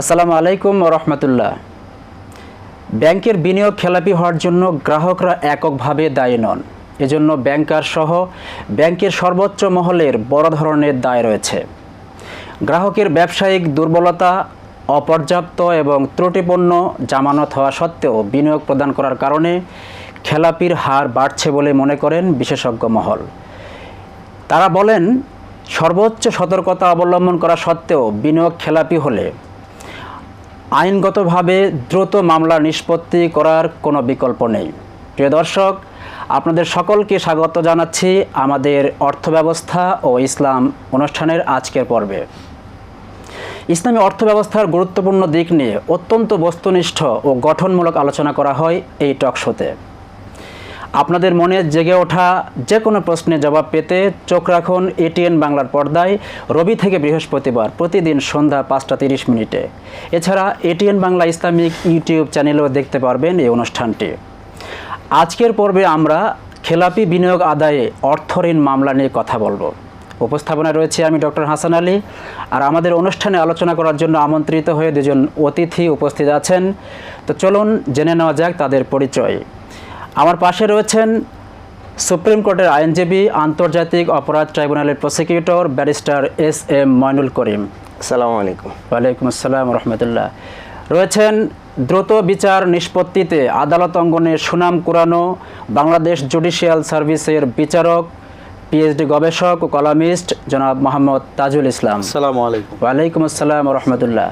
আসসালামু আলাইকুম রহমতুল্লাহ। ব্যাংকের বিনিয়োগ খেলাপি হওয়ার জন্য গ্রাহকরা এককভাবে দায়ী নন। এজন্য ব্যাংকার সহ ব্যাংকের সর্বোচ্চ মহলের বড় ধরনের দায় রয়েছে। গ্রাহকের ব্যবসায়িক দুর্বলতা, অপর্যাপ্ত এবং ত্রুটিপূর্ণ জামানত হওয়া সত্ত্বেও বিনিয়োগ প্রদান করার কারণে খেলাপির হার বাড়ছে বলে মনে করেন বিশেষজ্ঞ মহল। তারা বলেন, সর্বোচ্চ সতর্কতা অবলম্বন করা সত্ত্বেও বিনিয়োগ খেলাপি হলে আইনগতভাবে দ্রুত মামলা নিষ্পত্তি করার কোনো বিকল্প নেই। প্রিয় দর্শক, আপনাদের সকলকে স্বাগত জানাচ্ছি আমাদের অর্থব্যবস্থা ও ইসলাম অনুষ্ঠানের আজকের পর্বে। ইসলামী অর্থব্যবস্থার গুরুত্বপূর্ণ দিক নিয়ে অত্যন্ত বস্তুনিষ্ঠ ও গঠনমূলক আলোচনা করা হয় এই টক শোতে। আপনাদের মনে জেগে ওঠা যে কোনো প্রশ্নের জবাব পেতে চোখ রাখুন এটিএন বাংলার পর্দায় রবি থেকে বৃহস্পতিবার প্রতিদিন সন্ধ্যা পাঁচটা তিরিশ মিনিটে। এছাড়া এটিএন বাংলা ইসলামিক ইউটিউব চ্যানেলেও দেখতে পারবেন এই অনুষ্ঠানটি। আজকের পর্বে আমরা খেলাপি বিনিয়োগ আদায়ে অর্থঋণ মামলা নিয়ে কথা বলব। উপস্থাপনায় রয়েছে আমি ডক্টর হাসান আলী আর আমাদের অনুষ্ঠানে আলোচনা করার জন্য আমন্ত্রিত হয়ে দুজন অতিথি উপস্থিত আছেন। তো চলুন জেনে নেওয়া যাক তাদের পরিচয়। আমার পাশে রয়েছেন সুপ্রিম কোর্টের আইনজীবী আন্তর্জাতিক অপরাধ ট্রাইব্যুনালের prosecutor barrister S M Moinul Karim. আসসালামু আলাইকুম। ওয়ালাইকুম আসসালাম রহমতুল্লাহ। রয়েছেন দ্রুত বিচার নিষ্পত্তিতে আদালত অঙ্গনে সুনাম কুরানো বাংলাদেশ জুডিশিয়াল সার্ভিসের বিচারক পিএইচডি গবেষক ও কলামিস্ট জনাব মোহাম্মদ তাজুল ইসলাম। আসসালামু আলাইকুম। ওয়ালাইকুম আসসালাম রহমতুল্লাহ।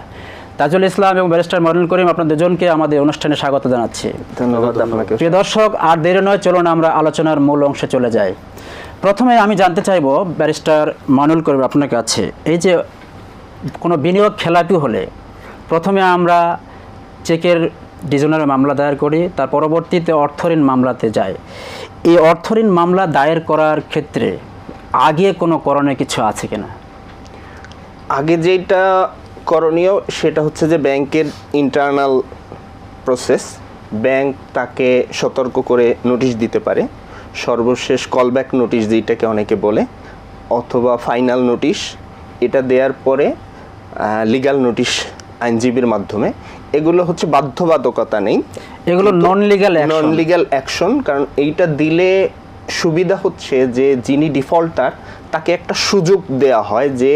তাজুল ইসলাম এবং ব্যারিস্টার মরুল করিম আপনার দুজনকে আমাদের অনুষ্ঠানে স্বাগত জানাচ্ছি। ধন্যবাদ আপনাকে। প্রিয় দর্শক আর দেরি নয় চলুন আমরা আলোচনার মূল অংশে চলে যাই। প্রথমে আমি জানতে চাইব ব্যারিস্টার মানুল করিম আপনার কাছে এই যে কোনো বিনিয়োগ খেলাপি হলে প্রথমে আমরা চেকের ডিজনারে মামলা দায়ের করি তার পরবর্তীতে অর্থঋণ মামলাতে যাই। এই অর্থঋণ মামলা দায়ের করার ক্ষেত্রে আগে কোনো করণীয় কিছু আছে কিনা? আগে যেটা করণীয় সেটা হচ্ছে যে ব্যাংকের ইন্টারনাল প্রসেস ব্যাংক তাকে সতর্ক করে নোটিশ দিতে পারে সর্বশেষ কলব্যাক নোটিশ যেটাকে অনেকে বলে অথবা ফাইনাল নোটিশ এটা দেওয়ার পরে লিগ্যাল নোটিশ আইনজীবীর মাধ্যমে। এগুলো হচ্ছে বাধ্যবাধকতা নেই। এগুলো non legal non legal action কারণ এইটা দিলে সুবিধা হচ্ছে যে যিনি ডিফল্টার, তাকে একটা সুযোগ দেয়া হয় যে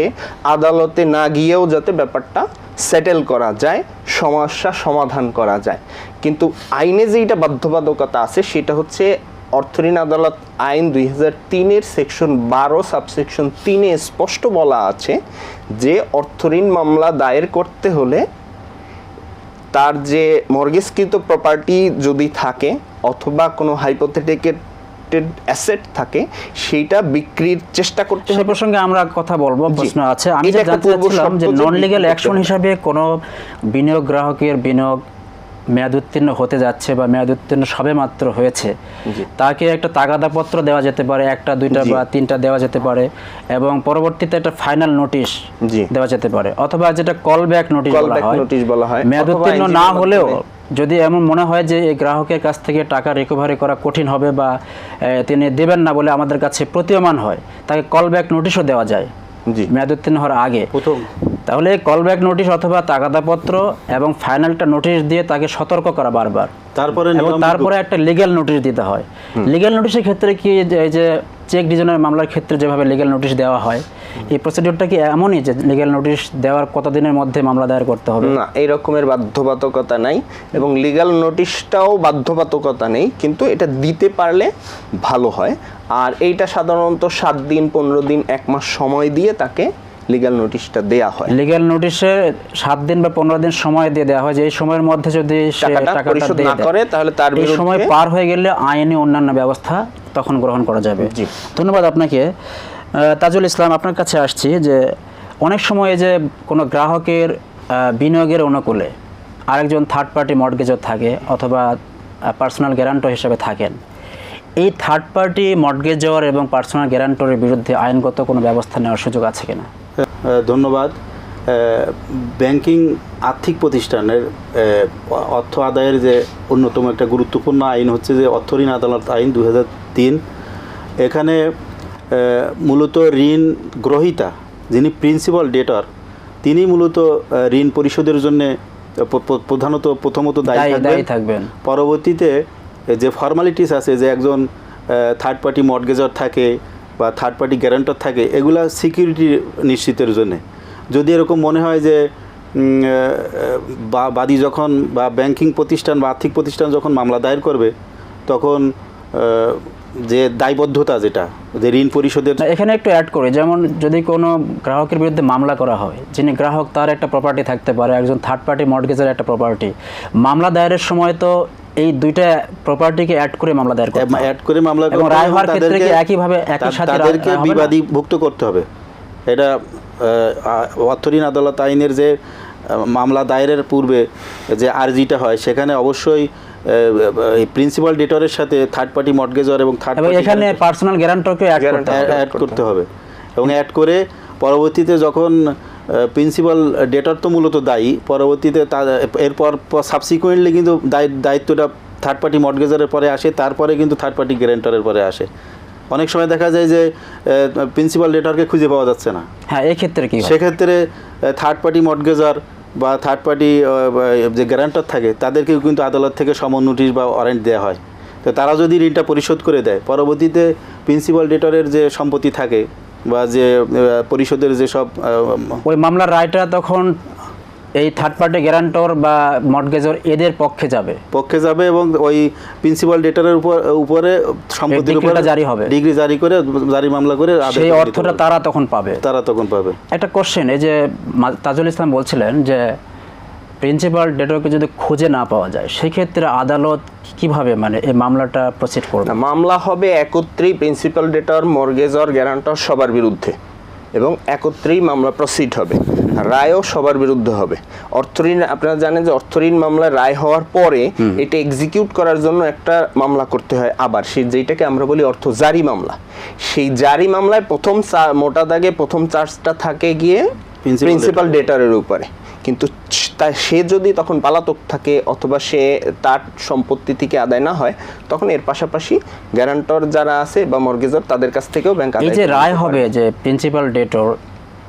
আদালতে না গিয়েও যাতে ব্যাপারটা সেটেল করা যায়, সমস্যা সমাধান করা যায়। কিন্তু আইনে যেইটা বাধ্যবাধকতা আছে, সেটা হচ্ছে অর্থঋণ আদালত আইন দুই হাজার তিনের সেকশন বারো, সাবসেকশন তিনে স্পষ্ট বলা আছে যে অর্থঋণ মামলা দায়ের করতে হলে তার যে মর্গেজকৃত প্রপার্টি যদি থাকে, অথবা কোনো হাইপোথেটিকেটেড অ্যাসেট থাকে সেইটা বিক্রির চেষ্টা করতে হবে। প্রসঙ্গে আমরা কথা বলব প্রশ্ন আছে। আমি জানতে চাচ্ছিলাম যে নন লিগ্যাল অ্যাকশন হিসাবে কোনো বিনিয়োগ গ্রাহকের বিনিয়োগ মেয়াদ উত্তীর্ণ হতে যাচ্ছে বা মেয়াদ উত্তীর্ণ সবে মাত্র হয়েছে তাকে একটা তাগাদাপত্র দেওয়া যেতে পারে একটা দুইটা বা তিনটা দেওয়া যেতে পারে এবং পরবর্তীতে একটা ফাইনাল নোটিশ দেওয়া যেতে পারে অথবা যেটা কল ব্যাক নোটিশ বলা হয়। হয়। মেয়াদ উত্তীর্ণ না হলেও যদি এমন মনে হয় যে এই গ্রাহকের কাছ থেকে টাকা রিকভারি করা কঠিন হবে বা তিনি দেবেন না বলে আমাদের কাছে প্রতীয়মান হয় তাকে কল ব্যাক নোটিশও দেওয়া যায়। মেয়াদ উত্তীর্ণ হওয়ার আগে। প্রথম। তাহলে কল ব্যাক নোটিশ অথবা তাগাদাপত্র এবং ফাইনালটা নোটিশ দিয়ে তাকে সতর্ক করা বারবার। তারপরে এবং তারপরে একটা লিগ্যাল নোটিশ দিতে হয়। লিগ্যাল নোটিশের ক্ষেত্রে কি যে- এই যে চেক ডিজনের মামলার ক্ষেত্রে যেভাবে লিগ্যাল নোটিশ দেওয়া হয় এই প্রসিডিউরটা কি এমনই যে লিগ্যাল নোটিশ দেওয়ার কতদিনের মধ্যে মামলা দায়ের করতে হবে? না এই রকমের বাধ্যবাধকতা নাই এবং লিগ্যাল নোটিশটাও বাধ্যবাধকতা নেই কিন্তু এটা দিতে পারলে ভালো হয়। আর এইটা সাধারণত সাত দিন পনেরো দিন এক মাস সময় দিয়ে তাকে লিগ্যাল নোটিশটা দেয়া হয়। লিগ্যাল নোটিশে সাত দিন বা পনেরো দিন সময় দিয়ে দেওয়া হয় যে এই সময়ের মধ্যে যদি সে টাকাটা পরিশোধ না করে তাহলে তার এই সময় পার হয়ে গেলে আইনি অন্যান্য ব্যবস্থা তখন গ্রহণ করা যাবে। জি। ধন্যবাদ আপনাকে। তাজুল ইসলাম, আপনার কাছে আসছি যে অনেক সময় যে কোনো গ্রাহকের বিনিয়োগের অনুকূলে আরেকজন থার্ড পার্টি মর্গেজও থাকে অথবা পার্সোনাল গ্যারান্টর হিসেবে থাকেন। এই থার্ড পার্টি মর্গেজর এবং পার্সোনাল গ্যারান্টরের বিরুদ্ধে আইনগত কোনো ব্যবস্থা নেওয়ার সুযোগ আছে কিনা? ধন্যবাদ। ব্যাংকিং আর্থিক প্রতিষ্ঠানের অর্থ আদায়ের যে অন্যতম একটা গুরুত্বপূর্ণ আইন হচ্ছে যে অর্থ ঋণ আদালত আইন দু হাজার তিন। এখানে মূলত ঋণ গ্রহীতা যিনি প্রিন্সিপাল ডেটর তিনি মূলত ঋণ পরিশোধের জন্য প্রধানত প্রথমত দায়ী থাকবেন। পরবর্তীতে যে ফর্মালিটিস আছে যে একজন থার্ড পার্টি মর্গেজার থাকে বা থার্ড পার্টি গ্যারান্টার থাকে এগুলা সিকিউরিটি নিশ্চিতের জন্য। যদি এরকম মনে হয় যে বা- বাদী যখন বা ব্যাংকিং প্রতিষ্ঠান বা আর্থিক প্রতিষ্ঠান যখন মামলা দায়ের করবে তখন যে দায়বদ্ধতা যেটা যে ঋণ পরিশোধের এখানে একটু অ্যাড করি যেমন যদি কোনো গ্রাহকের বিরুদ্ধে মামলা করা হয় যিনি গ্রাহক তার একটা প্রপার্টি থাকতে পারে একজন থার্ড পার্টি মর্টগেজের একটা প্রপার্টি মামলা দায়েরের সময় তো এই দুইটা প্রপার্টিকে অ্যাড করে মামলা দায়ের করতে অ্যাড করে মামলা এবং রায় হওয়ার ক্ষেত্রে কি একইভাবে একই সাথে তাদেরকে? বিবাদী ভুক্ত করতে হবে এটা অর্থঋণ আদালত আইনের যে মামলা দায়েরের পূর্বে যে আর্জিটা হয় সেখানে অবশ্যই প্রিন্সিপাল ডেটরের সাথে থার্ড পার্টি মর্টগেজর এবং থার্ড এবং এখানে পার্সোনাল গ্যারান্টরকে অ্যাড করতে হবে। এবং অ্যাড করে পরবর্তীতে যখন প্রিন্সিপাল ডেটর তো মূলত দায়ী পরবর্তীতে তা এরপর সাবসিকুয়েন্টলি কিন্তু দায়- দায়িত্বটা থার্ড পার্টি মর্টগেজারের পরে আসে তারপরে কিন্তু থার্ড পার্টি গ্যারেন্টরের পরে আসে। অনেক সময় দেখা যায় যে প্রিন্সিপাল ডেটরকে খুঁজে পাওয়া যাচ্ছে না। হ্যাঁ এক্ষেত্রে কি সেক্ষেত্রে থার্ড পার্টি মর্টগেজার বা থার্ড পার্টি যে গ্যারান্টার থাকে তাদেরকেও কিন্তু আদালত থেকে সমন নোটিশ বা ওয়ারেন্ট দেওয়া হয়। তো তারা যদি ঋণটা পরিশোধ করে দেয় পরবর্তীতে প্রিন্সিপাল ডেটরের যে সম্পত্তি থাকে বা যে পরিশোধের যেসব আহ, ওই মামলার রায়টা তখন এই থার্ড পার্টি গ্যারান্টর বা মর্টগেজর এদের পক্ষে যাবে। পক্ষে যাবে এবং ওই প্রিন্সিপাল ডেটারের উপর উপরে সম্পত্তির উপর জারি হবে। ডিগ্রি জারি করে জারি মামলা করে সেই অর্থটা তারা তখন পাবে। তারা তখন পাবে। একটা কোশ্চেন এই যে তাজুল ইসলাম বলছিলেন যে প্রিন্সিপাল ডেটরকে যদি খুঁজে না পাওয়া যায় সেক্ষেত্রে আদালত কীভাবে মানে এই মামলাটা প্রসিড করবে? না, মামলা হবে একত্রেই প্রিন্সিপাল ডেটর মর্গেজর গ্যারান্টর সবার বিরুদ্ধে। এবং একত্রেই মামলা প্রসিড হবে। রায়ও সবার বিরুদ্ধে হবে। অর্থঋণ আপনারা জানেন যে অর্থঋণ মামলা রায় হওয়ার পরে এটা এক্সিকিউট করার জন্য একটা মামলা করতে হয় আবার। সেই যেটাকে আমরা বলি অর্থ জারি মামলা। সেই জারি মামলায় প্রথম মোটা দাগে প্রথম চার্জটা থাকে গিয়ে প্রিন্সিপাল ডেটারের উপরে। কিন্তু তা সে যদি তখন পালাতক থাকে অথবা সে তার সম্পত্তি থেকে আদায় না হয় তখন এর পাশাপাশি গ্যারান্টর যারা আছে বা মর্গেজর তাদের কাছ থেকেও ব্যাংক এই যে রায় হবে যে প্রিন্সিপাল ডেটর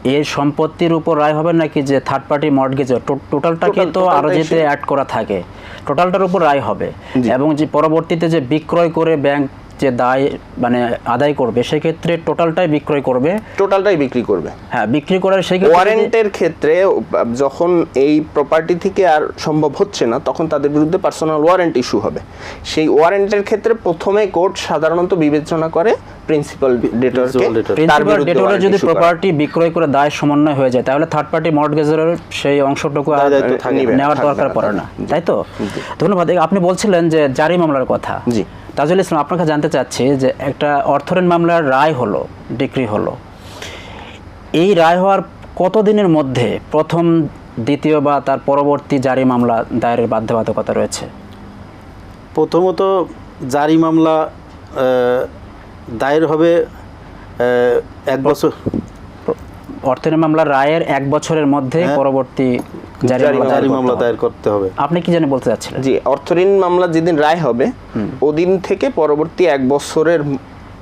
এর সম্পত্তির উপর রায় হবে নাকি যে থার্ড পার্টি মর্টগেজর টোটালটাকে তো totalটাই আরও যেতে অ্যাড করা থাকে। টোটালটার উপর রায় হবে। এবং যে পরবর্তীতে যে বিক্রয় করে ব্যাংক যে দায় মানে আদায় করবে সেক্ষেত্রে টোটালটাই বিক্রয় করবে। টোটালটাই বিক্রি করবে। হ্যাঁ বিক্রি করার যদি- ওয়ারেন্টের ক্ষেত্রে যখন এই প্রপার্টি থেকে আর সম্ভব হচ্ছে না তখন তাদের বিরুদ্ধে পার্সোনাল ওয়ারেন্ট ইস্যু হবে। সেই ওয়ারেন্টের ক্ষেত্রে প্রথমে কোর্ট সাধারণত বিবেচনা করে প্রিন্সিপাল ডেটরকে Principal তার প্রিন্সিপাল বিরুদ্ধে ডেটরের যদি প্রপার্টি বিক্রয় করে দায় সমন্বয় হয়ে যায় তাহলে থার্ড পার্টি মর্টগেজের সেই অংশটুকু আর নেওয়ার দরকার পড়ে না। তাই তো? ধন্যবাদ। আপনি বলছিলেন যে জারি মামলার কথা। জি। তাজুল ইসলাম আপনাকে জানতে চাচ্ছি যে একটা অর্থঋণ মামলার রায় হলো, ডিক্রি হলো। এই রায় হওয়ার কতদিনের মধ্যে প্রথম, দ্বিতীয় বা তার পরবর্তী জারি মামলা দায়েরের বাধ্যবাধকতা রয়েছে? প্রথমত জারি মামলা দায়ের হবে এক বছর অর্থঋণ মামলার রায়ের এক বছরের মধ্যে হ্যাঁ। পরবর্তী জারি মামলা দায়ের করতে হবে। দায়ের করতে হবে। আপনি কি জানি বলতে চাচ্ছিলেন? জি অর্থঋণ মামলা যেদিন রায় হবে ওদিন থেকে পরবর্তী এক বছরের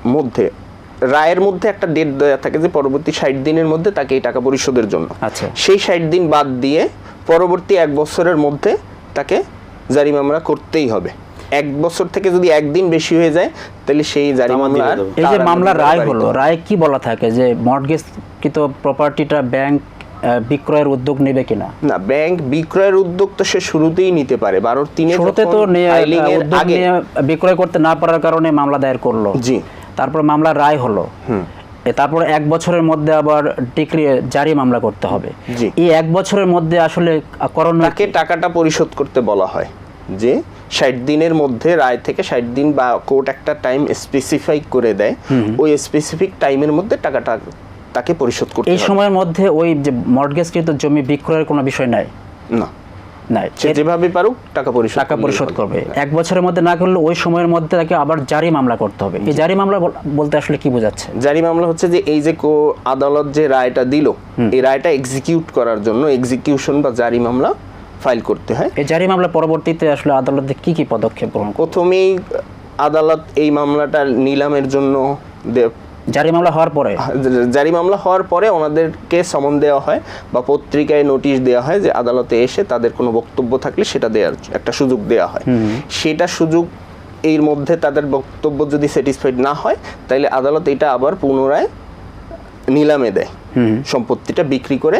মধ্যে রায়ের মধ্যে একটা ডেট দেওয়া থাকে যে পরবর্তী ষাট দিনের মধ্যে তাকে এই টাকা পরিশোধের জন্য। আচ্ছা। সেই ষাট দিন বাদ দিয়ে পরবর্তী এক বছরের মধ্যে তাকে জারি মামলা করতেই হবে। এক বছর থেকে যদি একদিন বেশি হয়ে যায় তাহলে সেই জারি মামলা। এই যে তার মামলার রায় হলো রায় কি বলা থাকে যে মর্টগেজ কৃত প্রপার্টিটা ব্যাংক বিক্রয়ের উদ্যোগ নেবে কিনা? না ব্যাংক বিক্রয়ের উদ্যোগ তো সে শুরুতেই নিতে পারে। বারোর তিনে শুরুতে তো আগে বিক্রয় করতে না পারার কারণে মামলা দায়ের করল। জি। তারপর মামলা রায় হলো। এ তারপর এক বছরের মধ্যে আবার ডিক্রি জারি মামলা করতে হবে। জি। এই এক বছরের মধ্যে আসলে করণীয় তাকে টাকাটা পরিশোধ করতে বলা হয় যে ষাট দিনের মধ্যে রায় থেকে ষাট দিন বা কোর্ট একটা টাইম স্পেসিফাই করে দেয় ওই স্পেসিফিক টাইমের মধ্যে টাকাটা তাকে পরিশোধ করতে এই সময়ের মধ্যে ওই যে মর্টগেজকৃত জমি বিক্রয়ের কোনো বিষয় নাই? না। নাই। যেভাবে পারুক টাকা পরিশোধ টাকা পরিশোধ করবে। এক বছরের মধ্যে না করলে ওই সময়ের মধ্যে তাকে আবার জারি মামলা করতে হবে। এই জারি মামলা বলতে আসলে কি বোঝাচ্ছে? জারি মামলা হচ্ছে যে এই যে কো আদালত যে রায়টা দিল এই রায়টা এক্সিকিউট করার জন্য এক্সিকিউশন বা জারি মামলা ফাইল করতে হয়। এই জারি মামলা পরবর্তীতে আসলে আদালতে কি কি পদক্ষেপ গ্রহণ প্রথমেই আদালত এই মামলাটা নিলামের জন্য জারি মামলা হওয়ার পরে? জারি মামলা হওয়ার পরে ওনাদেরকে সমন দেওয়া হয় বা পত্রিকায় নোটিশ দেওয়া হয় যে আদালতে এসে তাদের কোনো বক্তব্য থাকলে সেটা দেওয়ার একটা সুযোগ দেওয়া হয়। সেটা সুযোগ এর মধ্যে তাদের বক্তব্য যদি স্যাটিসফাইড না হয় তাহলে আদালত এটা আবার পুনরায় নিলামে দেয়। সম্পত্তিটা বিক্রি করে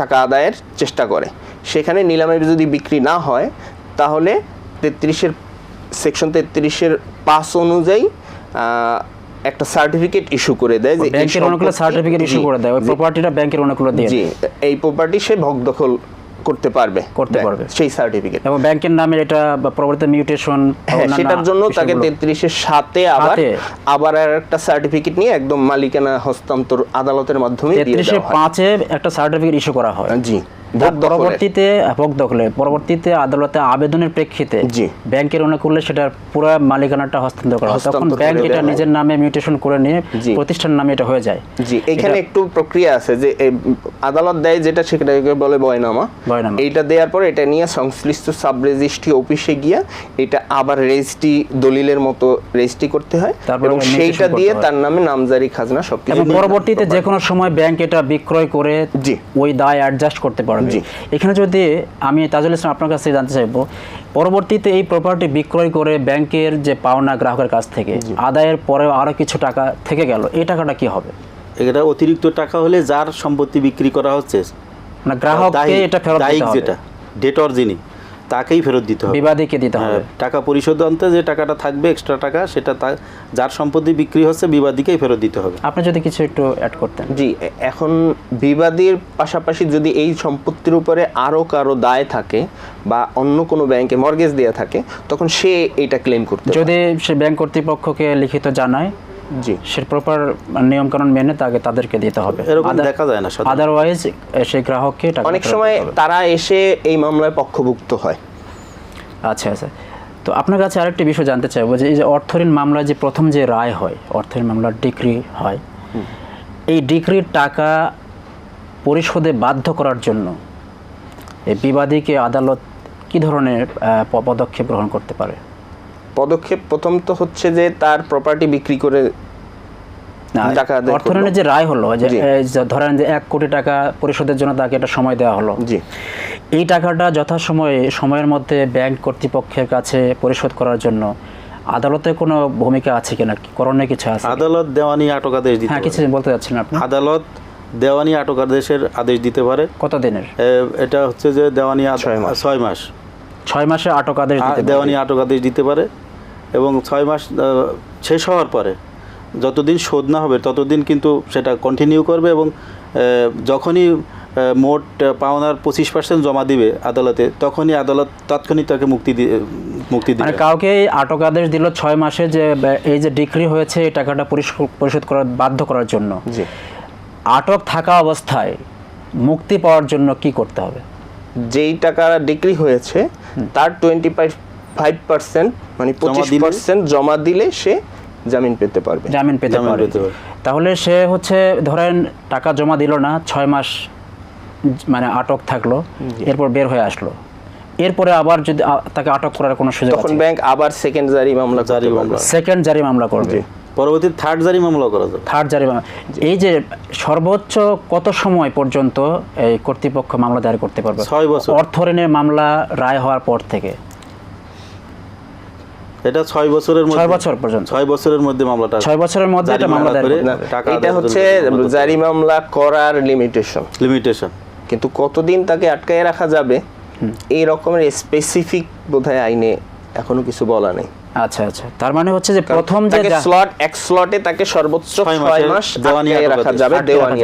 টাকা আদায়ের চেষ্টা করে। সেখানে নিলামে যদি বিক্রি না হয় তাহলে তেত্রিশের সেকশন তেত্রিশের পাস অনুযায়ী একটা সার্টিফিকেট ইস্যু করে দেয় যে ব্যাংকের অনেকগুলো সার্টিফিকেট ইস্যু করে দেয় ওই প্রপার্টিটা ব্যাংকের অনেকগুলো দিয়ে। জি এই প্রপার্টি সে ভোগ দখল করতে পারবে। করতে পারবে। সেই সার্টিফিকেট এবং ব্যাংকের নামে এটা প্রবর্তিত মিউটেশন হ্যাঁ সেটার জন্য তাকে তেত্রিশের সাথে আবার আবার একটা সার্টিফিকেট নিয়ে একদম মালিকানা হস্তান্তর আদালতের মাধ্যমে তেত্রিশে পাঁচে একটা সার্টিফিকেট ইস্যু করা হয়। জি। পরবর্তীতে ভোগ দখলে। পরবর্তীতে আদালতে আবেদনের প্রেক্ষিতে। ব্যাংকের অনুকূলে সেটার পুরো মালিকানাটা হস্তান্তর করা তখন ব্যাংক এটা নিজের নামে মিউটেশন করে নিয়ে জি। প্রতিষ্ঠানের নামে এটা হয়ে যায়। জি এখানে একটু প্রক্রিয়া আছে যে আদালত দেয় যেটা সেটাকে বলে বয়নামা। এইটা দেওয়ার পর এটা নিয়ে সংশ্লিষ্ট সাব রেজিস্ট্রি অফিসে গিয়া এটা আবার রেজিস্ট্রি দলিলের মতো রেজিস্ট্রি করতে হয় তারপরে এবং সেইটা দিয়ে তার নামে নামজারি খাজনা সবকিছু পরবর্তীতে যে কোনো সময় ব্যাংক এটা বিক্রয় করে জি। ওই দায় অ্যাডজাস্ট করতে পারবে জি। এখানে যদি আমি তাজুল ইসলাম আপনার কাছে জানতে চাইব পরবর্তীতে এই প্রপার্টি বিক্রয় করে ব্যাংকের যে পাওনা গ্রাহকের কাছ থেকে আদায়ের পরেও আরও কিছু টাকা থেকে গেল এই টাকাটা কি হবে? এটা অতিরিক্ত টাকা হলে যার সম্পত্তি বিক্রি করা হচ্ছে না গ্রাহককে এটা ফেরত দিতে হবে। যেটা ডেটর যিনি। তাকেই ফেরত দিতে হবে। বিবাদীকে দিতে হবে। হ্যাঁ, টাকা পরিশোধ আনতে যে টাকাটা থাকবে এক্সট্রা টাকা সেটা তা- যার সম্পত্তি বিক্রি হচ্ছে বিবাদীকেই ফেরত দিতে হবে। আপনি যদি কিছু একটু অ্যাড করতেন। জি এখন বিবাদীর পাশাপাশি যদি এই সম্পত্তির উপরে আরও কারও দায় থাকে বা অন্য কোনো ব্যাংকে মর্গেজ দেওয়া থাকে তখন সে এটা ক্লেম করতে যদি সে ব্যাংক কর্তৃপক্ষকে লিখিত জানায় জি। সে প্রপার নিয়মকানুন মেনে তাকে তাদেরকে দিতে হবে। এরকম দেখা যায় না আদারওয়াইজ সেই গ্রাহককে টাকা অনেক সময় তারা এসে এই মামলায় পক্ষভুক্ত হয়। আচ্ছা আচ্ছা। তো আপনার কাছে আরেকটি বিষয় জানতে চাইব যে এই যে অর্থঋণ মামলায় যে প্রথম যে রায় হয় অর্থঋণ মামলার ডিক্রি হয় এই ডিক্রির টাকা পরিশোধে বাধ্য করার জন্য এই বিবাদীকে আদালত কি ধরনের পদক্ষেপ গ্রহণ করতে পারে? পদক্ষেপ প্রথম তো হচ্ছে যে তার প্রপার্টি বিক্রি করে আদায় যে রায় হলো যে ধরেন যে এক কোটি টাকা পরিশোধের জন্য তাকে একটা সময় দেওয়া হলো। জি। এই টাকাটা যথাসময়ে সময়ের মধ্যে ব্যাংক কর্তৃপক্ষের কাছে পরিশোধ করার জন্য আদালতের কোনো ভূমিকা আছে কিনা? করণীয় কিছু আছে? আদালত দেওয়ানি আটক আদেশ দিতে হ্যাঁ কিছু বলতে চাচ্ছেন আপনি। আদালত দেওয়ানি আটক আদেশের আদেশ দিতে পারে। কত দিনের? এটা হচ্ছে যে দেওয়ানি ছয় মাস। ছয় মাস। ছয় মাসে আটক আদেশ দেওয়ানি আটক আদেশ দিতে পারে। এবং ছয় মাস শেষ হওয়ার পরে যতদিন শোধ না হবে ততদিন কিন্তু সেটা কন্টিনিউ করবে এবং যখনই মোট পাওনার পঁচিশ পার্সেন্ট জমা দিবে আদালতে তখনই আদালত তাৎক্ষণিক তাকে মুক্তি দিয়ে মুক্তি মানে দিবে কাউকে এই আটক আদেশ দিল ছয় মাসে যে এই যে ডিক্রি হয়েছে এই টাকাটা পরিশোধ পরিশোধ করার বাধ্য করার জন্য। জি। আটক থাকা অবস্থায় মুক্তি পাওয়ার জন্য কি করতে হবে? যেই টাকা ডিক্রি হয়েছে তার টোয়েন্টি ফাইভ পার্সেন্ট মানে পঁচিশ পার্সেন্ট জমা দিলে সে জামিন পেতে পারবে। জামিন পেতে জামিন পারে পেতে পারে। তাহলে সে হচ্ছে ধরেন টাকা জমা দিল না ছয় মাস মানে আটক থাকল এরপর বের হয়ে আসলো। এরপরে আবার যদি তাকে আটক করার কোনো সুযোগ তখন ব্যাংক আবার সেকেন্ড জারি মামলা জারি মামলা। সেকেন্ড জারি মামলা করবে। পরবর্তী থার্ড জারি মামলা করা যাবে। থার্ড জারি মামলা। এই যে সর্বোচ্চ কত সময় পর্যন্ত এই কর্তৃপক্ষ মামলা দায়ের করতে পারবে? ছয় বছর। অর্থঋণের মামলা রায় হওয়ার পর থেকে। এটা ছয় বছরের মধ্যে ছয় বছর পর্যন্ত। ছয় বছরের মধ্যে মামলাটা ছয় বছরের মধ্যে এটা মামলা দায়ের এটা হচ্ছে জারি মামলা করার লিমিটেশন লিমিটেশন কিন্তু কতদিন তাকে আটকায় রাখা যাবে এই রকমের স্পেসিফিক বোধহয় আইনে এখনও কিছু বলা নেই। আচ্ছা আচ্ছা তার মানে হচ্ছে যে প্রথম যে স্লট এক স্লটে তাকে সর্বোচ্চ ছয় ছয় মাস দেওয়ানি রাখা যাবে দেওয়ানি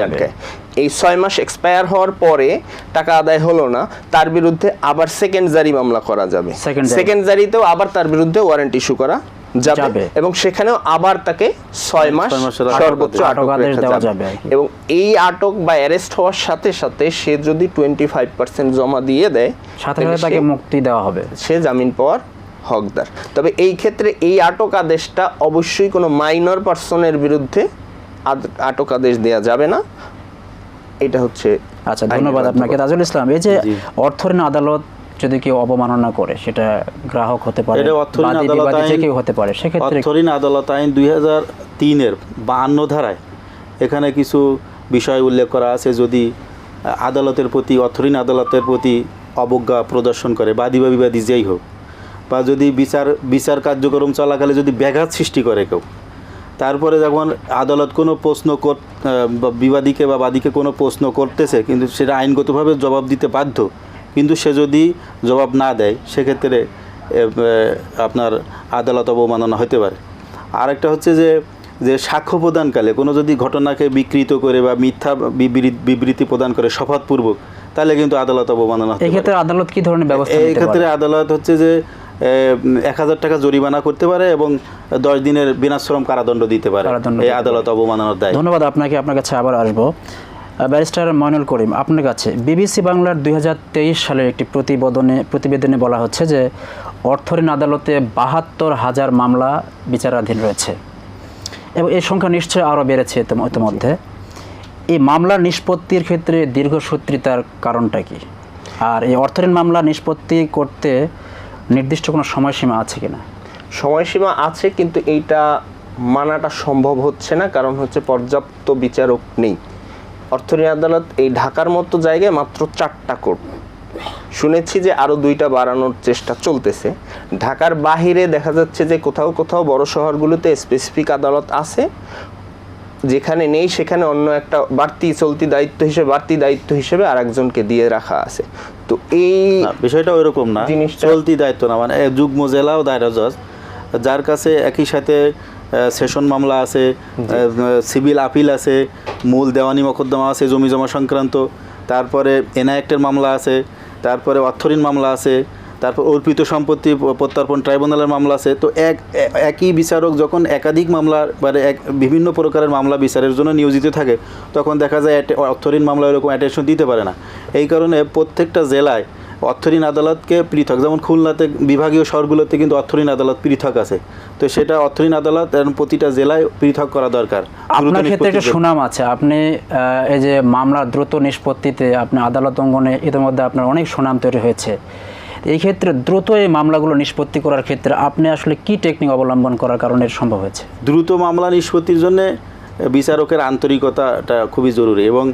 এই ছয় মাস এক্সপায়ার হওয়ার পরে টাকা আদায় হলো না তার বিরুদ্ধে আবার সেকেন্ড জারি মামলা করা যাবে সেকেন্ড জারিতেও আবার তার বিরুদ্ধে ওয়ারেন্ট ইস্যু করা যাবে। এবং সেখানেও আবার তাকে ছয় মাস আটক সর্বোচ্চ আদেশ। আটক দেওয়া যাবে। এবং এই আটক বা অ্যারেস্ট হওয়ার সাথে সাথে সে যদি টোয়েন্টি ফাইভ পার্সেন্ট জমা দিয়ে দেয় সাথে সাথে তাকে মুক্তি দেওয়া হবে সে জামিন পাওয়ার হকদার তবে এই ক্ষেত্রে এই আটক আদেশটা অবশ্যই কোনো মাইনর পার্সনের বিরুদ্ধে আটক আদেশ দেওয়া যাবে না এটা হচ্ছে আচ্ছা ধন্যবাদ আপনাকে। তাজুল ইসলাম এই যে। অর্থঋণ আদালত যদি কেউ অবমাননা করে সেটা গ্রাহক হতে পারে কেউ হতে পারে সেক্ষেত্রে অর্থঋণ আদালত আইন দুই হাজার তিনের বাহান্ন ধারায় এখানে কিছু বিষয় উল্লেখ করা আছে যদি আদালতের প্রতি অর্থঋণ আদালতের প্রতি অবজ্ঞা প্রদর্শন করে বাদী বা বিবাদী যেই হোক বা যদি বিচার বিচার কার্যক্রম চলাকালে যদি ব্যাঘাত সৃষ্টি করে কেউ তারপরে যখন আদালত কোনো প্রশ্ন কর বা বিবাদীকে বা বাদীকে কোনো প্রশ্ন করতেছে কিন্তু সেটা আইনগতভাবে জবাব দিতে বাধ্য কিন্তু সে যদি জবাব না দেয় সেক্ষেত্রে আপনার আদালত অবমাননা হতে পারে। আরেকটা হচ্ছে যে যে সাক্ষ্য প্রদানকালে কোনো যদি ঘটনাকে বিকৃত করে বা মিথ্যা বিবৃতি বিবৃতি প্রদান করে শপথপূর্বক তাহলে কিন্তু আদালত অবমাননা এক্ষেত্রে আদালত কি ধরনের ব্যবস্থা এই ক্ষেত্রে আদালত হচ্ছে যে এক হাজার টাকা জরিমানা করতে পারে এবং দশ দিনের বিনাশ্রম কারাদণ্ড দিতে পারে। এই আদালত অবমাননার দায়। ধন্যবাদ আপনাকে আপনার কাছে আবার আসব। ব্যারিস্টার ময়নুল করিম আপনার কাছে। বিবিসি বাংলার দু হাজার তেইশ সালের একটি প্রতিবেদনে প্রতিবেদনে বলা হচ্ছে যে অর্থঋণ আদালতে বাহাত্তর হাজার মামলা বিচারাধীন রয়েছে। এবং এই সংখ্যা নিশ্চয়ই আরও বেড়েছে ইতিম- ইতিমধ্যে এই মামলার নিষ্পত্তির ক্ষেত্রে দীর্ঘসূত্রিতার কারণটা কি? আর এই অর্থঋণ মামলা নিষ্পত্তি করতে নির্দিষ্ট কোনো সময়সীমা আছে কিনা? সময়সীমা আছে, কিন্তু এইটা মানাটা সম্ভব হচ্ছে না, কারণ হচ্ছে পর্যাপ্ত বিচারক নেই। অর্থনীতি আদালত এই ঢাকার মতো জায়গায় মাত্র চারটা কোর্ট। শুনেছি যে আরও দুইটা বাড়ানোর চেষ্টা চলতেছে। ঢাকার বাহিরে দেখা যাচ্ছে যে কোথাও কোথাও বড় শহরগুলোতে স্পেসিফিক আদালত আছে যেখানে নেই সেখানে অন্য একটা বাড়তি চলতি দায়িত্ব হিসেবে বাড়তি দায়িত্ব হিসেবে আরেকজনকে দিয়ে রাখা আছে। তো এই বিষয়টা ওইরকম না। চলতি দায়িত্ব না মানে যুগ্ম জেলা ও দায়রা জজ যার কাছে একই সাথে সেশন মামলা আছে সিভিল আপিল আছে মূল দেওয়ানি মকদ্দমা আছে জমি জমা সংক্রান্ত তারপরে এনআইএক্টের মামলা আছে তারপরে অর্থঋণ মামলা আছে তারপর অর্পিত সম্পত্তি প্রত্যর্পণ ট্রাইব্যুনালের মামলা আছে। তো এক একই বিচারক যখন একাধিক মামলা মানে এক বিভিন্ন প্রকারের মামলা বিচারের জন্য নিয়োজিত থাকে তখন দেখা যায় অর্থঋণ মামলা এরকম অ্যাটেনশন দিতে পারে না। এই কারণে প্রত্যেকটা জেলায় অর্থঋণ আদালতকে পৃথক যেমন খুলনাতে বিভাগীয় শহরগুলোতে কিন্তু অর্থঋণ আদালত পৃথক আছে। তো সেটা অর্থঋণ আদালত প্রতিটা জেলায় পৃথক করা দরকার। আপনার ক্ষেত্রে একটা সুনাম আছে। আপনি এই যে মামলার দ্রুত নিষ্পত্তিতে আপনি আদালত অঙ্গনে ইতিমধ্যে আপনার অনেক সুনাম তৈরি হয়েছে। এই ক্ষেত্রে দ্রুত এই মামলাগুলো নিষ্পত্তি করার ক্ষেত্রে আপনি আসলে কি টেকনিক অবলম্বন করার কারণে সম্ভব হয়েছে? দ্রুত মামলা নিষ্পত্তির জন্য বিচারকের আন্তরিকতাটা খুবই জরুরি এবং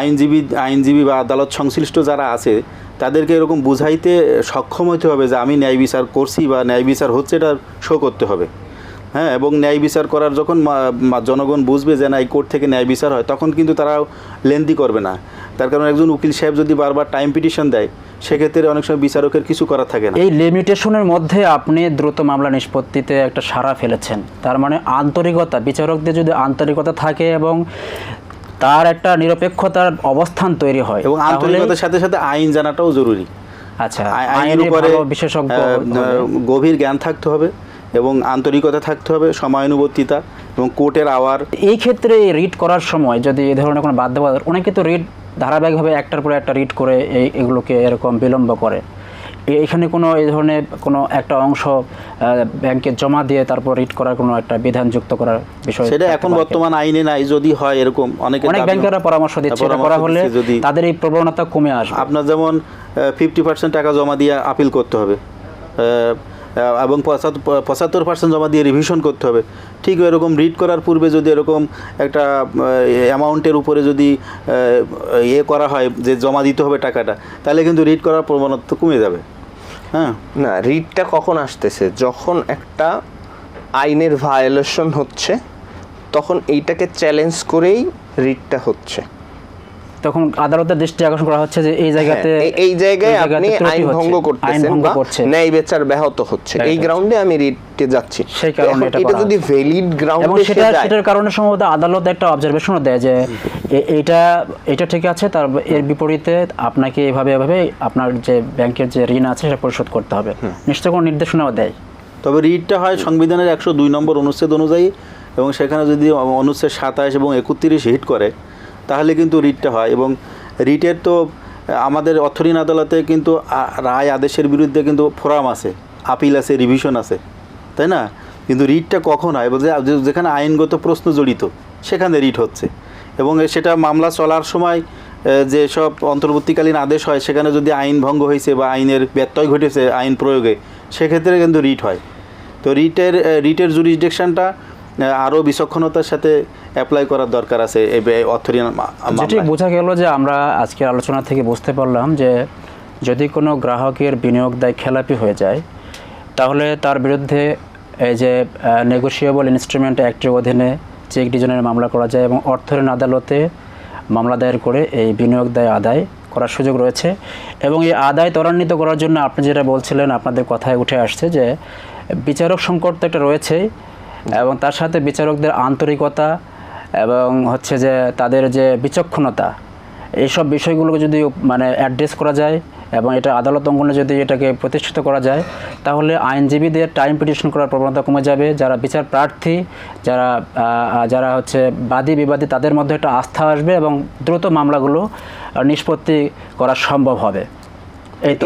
আইনজীবী আইনজীবী বা আদালত সংশ্লিষ্ট যারা আছে, তাদেরকে এরকম বুঝাইতে সক্ষম হতে হবে যে আমি ন্যায় বিচার করছি বা ন্যায় বিচার হচ্ছে এটা শো করতে হবে। হ্যাঁ এবং ন্যায় বিচার করার যখন জনগণ বুঝবে যে না এই কোর্ট থেকে ন্যায় বিচার হয় তখন কিন্তু তারা লেন্দি করবে না। তার কারণ একজন উকিল সাহেব যদি বারবার টাইম পিটিশন দেয় সেক্ষেত্রে অনেক সময় বিচারকের কিছু করার থাকে না। এই লিমিটেশনের মধ্যে আপনি দ্রুত মামলা নিষ্পত্তিতে একটা সাড়া ফেলেছেন। তার মানে আন্তরিকতা বিচারকদের যদি আন্তরিকতা থাকে এবং তার একটা নিরপেক্ষতার অবস্থান তৈরি হয় এবং আন্তরিকতার সাথে সাথে আইন জানাটাও জরুরি। আচ্ছা আই- আইনের আইনের উপরে বিশেষজ্ঞ গভীর জ্ঞান থাকতে হবে। এবং আন্তরিকতা থাকতে হবে সময়ানুবর্তিতা এবং কোর্টের আওয়ার এই ক্ষেত্রে রিড করার সময় যদি এই ধরনের কোনো বাধ্যবাধকতা অনেকে তো রিড ধারাবাহিকভাবে একটার পর একটা রিড করে এই এগুলোকে এরকম বিলম্ব করে। এখানে কোনো এই ধরনের কোনো একটা অংশ ব্যাংকে জমা দিয়ে তারপর রিড করার কোনো একটা বিধান যুক্ত করার বিষয় সেটা এখন বর্তমান আইনে নাই যদি হয় এরকম অনেকে অনেক ব্যাংকেরা পরামর্শ দিচ্ছে এটা করা হলে যদি তাদের এই প্রবণতা কমে আসবে। আপনার যেমন ফিফটি পার্সেন্ট টাকা জমা দিয়ে আপিল করতে হবে। এবং পঁচাত্তর পার্সেন্ট জমা দিয়ে রিভিশন করতে হবে। ঠিক এরকম রিড করার পূর্বে যদি এরকম একটা অ্যামাউন্টের উপরে যদি ইয়ে করা হয় যে জমা দিতে হবে টাকাটা, তাহলে কিন্তু রিড করার প্রবণতা কমে যাবে। হ্যাঁ? না রিডটা কখন আসতেছে? যখন একটা আইনের ভায়োলেশন হচ্ছে, তখন এইটাকে চ্যালেঞ্জ করেই রিডটা হচ্ছে। তখন আদালতের দৃষ্টি আকর্ষণ করা হচ্ছে যে এই জায়গাতে হ্যাঁ, এই- এই জায়গায় আপনি আইন ভঙ্গ করতেছেন বা ন্যায় বিচার ব্যাহত হচ্ছে। এই গ্রাউন্ডে আমি রিটে যাচ্ছি। সেই কারণে এটা এটা যদি। ভ্যালিড এবং গ্রাউন্ডে সেটা সেটার কারণে সম্ভবত আদালত একটা অবজারভেশনও দেয় যে এটা এটা ঠিক আছে তার এর বিপরীতে আপনাকে এভাবে এভাবে আপনার যে ব্যাংকের যে ঋণ আছে সেটা পরিশোধ করতে হবে। নিশ্চয় কোনো নির্দেশনাও দেয়। তবে রিটটা হয় সংবিধানের একশো দুই নম্বর অনুচ্ছেদ অনুযায়ী এবং সেখানে যদি অনুচ্ছেদ সাতাশ এবং একত্রিশ হিট করে তাহলে কিন্তু রিটটা হয় এবং রিটের তো আমাদের অর্থঋণ আদালতে কিন্তু রায় আদেশের বিরুদ্ধে কিন্তু ফোরাম আছে আপিল আছে রিভিশন আছে তাই না? কিন্তু রিটটা কখন হয়? যেখানে আইনগত প্রশ্ন জড়িত সেখানে রিট হচ্ছে। এবং সেটা মামলা চলার সময় এ, যেসব অন্তর্বর্তীকালীন আদেশ হয় সেখানে যদি আইন ভঙ্গ হয়েছে বা আইনের ব্যত্যয় ঘটেছে আইন প্রয়োগে সেক্ষেত্রে কিন্তু রিট হয়। তো রিটের রিটের জুরিসডিকশনটা আরও বিচক্ষণতার সাথে অ্যাপ্লাই করার দরকার আছে এই অর্থ বোঝা গেল যে আমরা আজকের আলোচনা থেকে বুঝতে পারলাম যে যদি কোনো গ্রাহকের বিনিয়োগ দায় খেলাপি হয়ে যায়, তাহলে তার বিরুদ্ধে এই যে নেগোসিয়েবল ইনস্ট্রুমেন্ট অ্যাক্টের অধীনে চেক ডিজনের মামলা করা যায় এবং অর্থ আদালতে মামলা দায়ের করে এই বিনিয়োগ দায় আদায় করার সুযোগ রয়েছে। এবং এই আদায় ত্বরান্বিত করার জন্য আপনি যেটা বলছিলেন, আপনাদের কথায় উঠে আসছে যে বিচারক সংকট তো একটা রয়েছেই। এবং তার সাথে বিচারকদের আন্তরিকতা এবং হচ্ছে যে তাদের যে বিচক্ষণতা, এইসব বিষয়গুলোকে যদি মানে অ্যাড্রেস করা যায় এবং এটা আদালত অঙ্গনে যদি এটাকে প্রতিষ্ঠিত করা যায়, তাহলে আইনজীবীদের টাইম পিটিশন করার প্রবণতা কমে যাবে। যারা বিচার প্রার্থী, যারা যারা হচ্ছে বাদী বিবাদী, তাদের মধ্যে একটা আস্থা আসবে এবং দ্রুত মামলাগুলো নিষ্পত্তি করা সম্ভব হবে।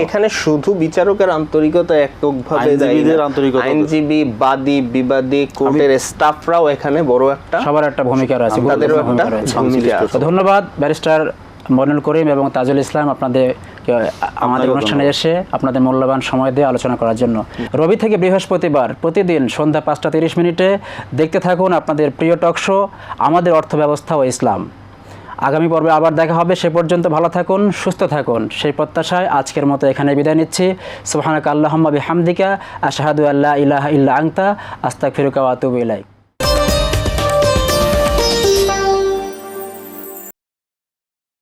এখানে শুধু বিচারকের আন্তরিকতা এককভাবে আইনজীবীদের আন্তরিকতা আইনজীবী বাদী বিবাদী কোর্টের স্টাফরাও এখানে বড় একটা সবার একটা ভূমিকা রয়েছে তাদেরও একটা ভূমিকা আছে। ধন্যবাদ ব্যারিস্টার মনুল করিম এবং তাজুল ইসলাম আপনাদের আমাদের অনুষ্ঠানে এসে আপনাদের মূল্যবান সময় দিয়ে আলোচনা করার জন্য। রবি থেকে বৃহস্পতিবার প্রতিদিন সন্ধ্যা পাঁচটা তিরিশ মিনিটে দেখতে থাকুন আপনাদের প্রিয় টক শো আমাদের অর্থ ব্যবস্থা ও ইসলাম। আগামী পর্বে আবার দেখা হবে। সে পর্যন্ত ভালো থাকুন, সুস্থ থাকুন। সেই প্রত্যাশায় আজকের মতো এখানে বিদায় নিচ্ছি। সুবহানাক হামদিকা বিহামদিকা, আশাহাদু আল্লাহ ইলাহা ইল্লা আংতা আস্তাক ফিরুকা আতুবিলাই